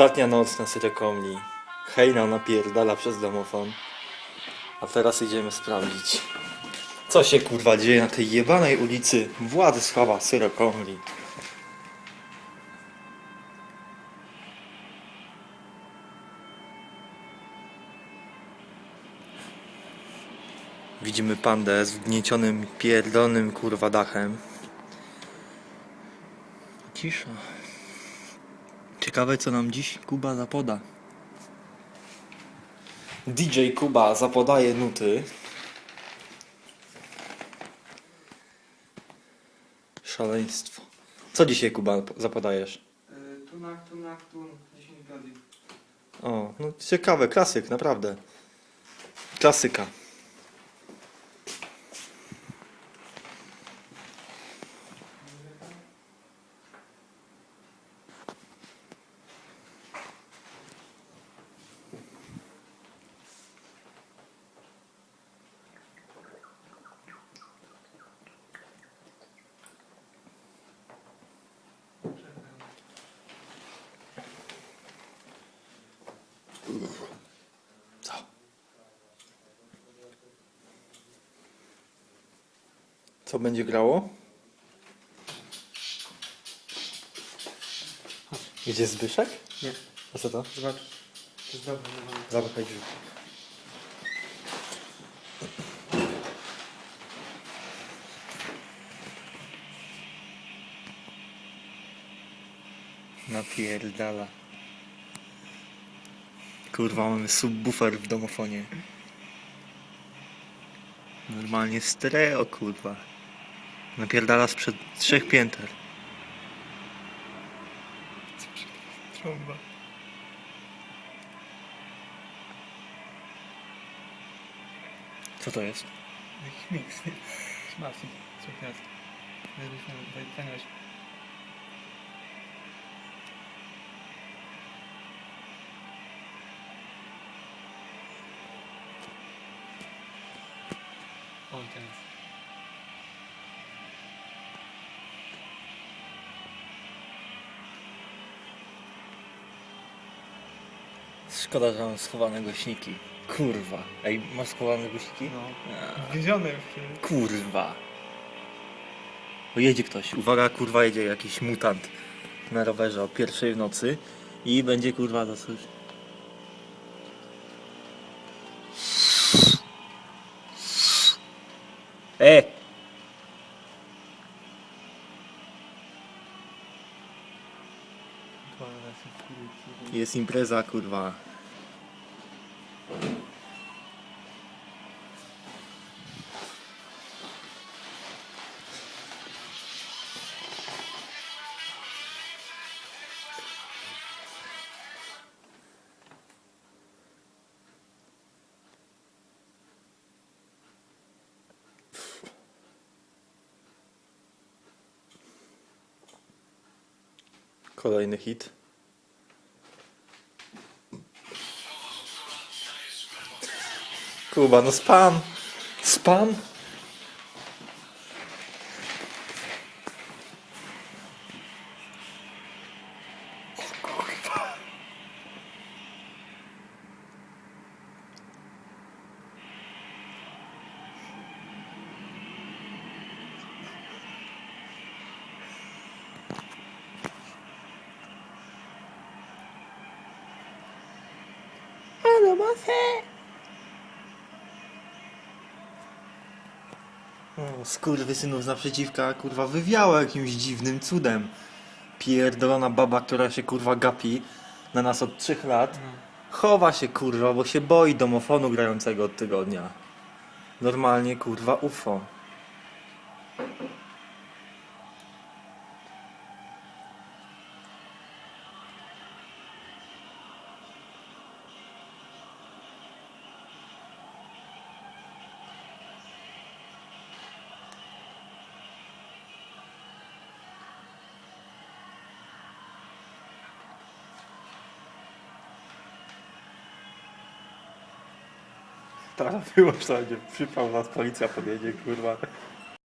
Ostatnia noc na Syrokomli. Hejna napierdala przez domofon. A teraz idziemy sprawdzić, co się kurwa dzieje na tej jebanej ulicy Władysława Syrokomli. Widzimy pandę z wgniecionym, pierdolonym kurwa dachem. Cisza. Ciekawe co nam dziś Kuba zapoda. DJ Kuba zapodaje nuty. Szaleństwo. Co dzisiaj Kuba zapodajesz? Y, Tunak, tunak, tun, 10 godzin. O, no ciekawe, klasyk, naprawdę. Klasyka. Co? Co będzie grało? Gdzie Zbyszek? Nie, A co to? zobacz. To jest dobre. Zamykaj drzwi. Napierdala. Kurwa, mamy subwoofer w domofonie. Normalnie stereo, kurwa. Napierdala sprzed trzech pięter. Trąba. Co to jest? Jakiś miks. Smaczny. Co teraz? Fajnie Szkoda, że mam schowane głośniki. Kurwa. Ej, masz schowane głośniki? No. A, Więziony już. Kurwa. O, jedzie ktoś. Uwaga, kurwa, jedzie jakiś mutant na rowerze o pierwszej w nocy i będzie kurwa dosyć. E! Jest impreza, kurwa. Kolejny hit. Kuba, no spam! Spam? O, skurwysynów z naprzeciwka, kurwa, wywiała jakimś dziwnym cudem. Pierdolona baba, która się, kurwa, gapi na nas od trzech lat. Chowa się, kurwa, bo się boi domofonu grającego od tygodnia. Normalnie, kurwa, UFO. Teraz wyłącz będzie przypał nas, policja podjedzie, kurwa.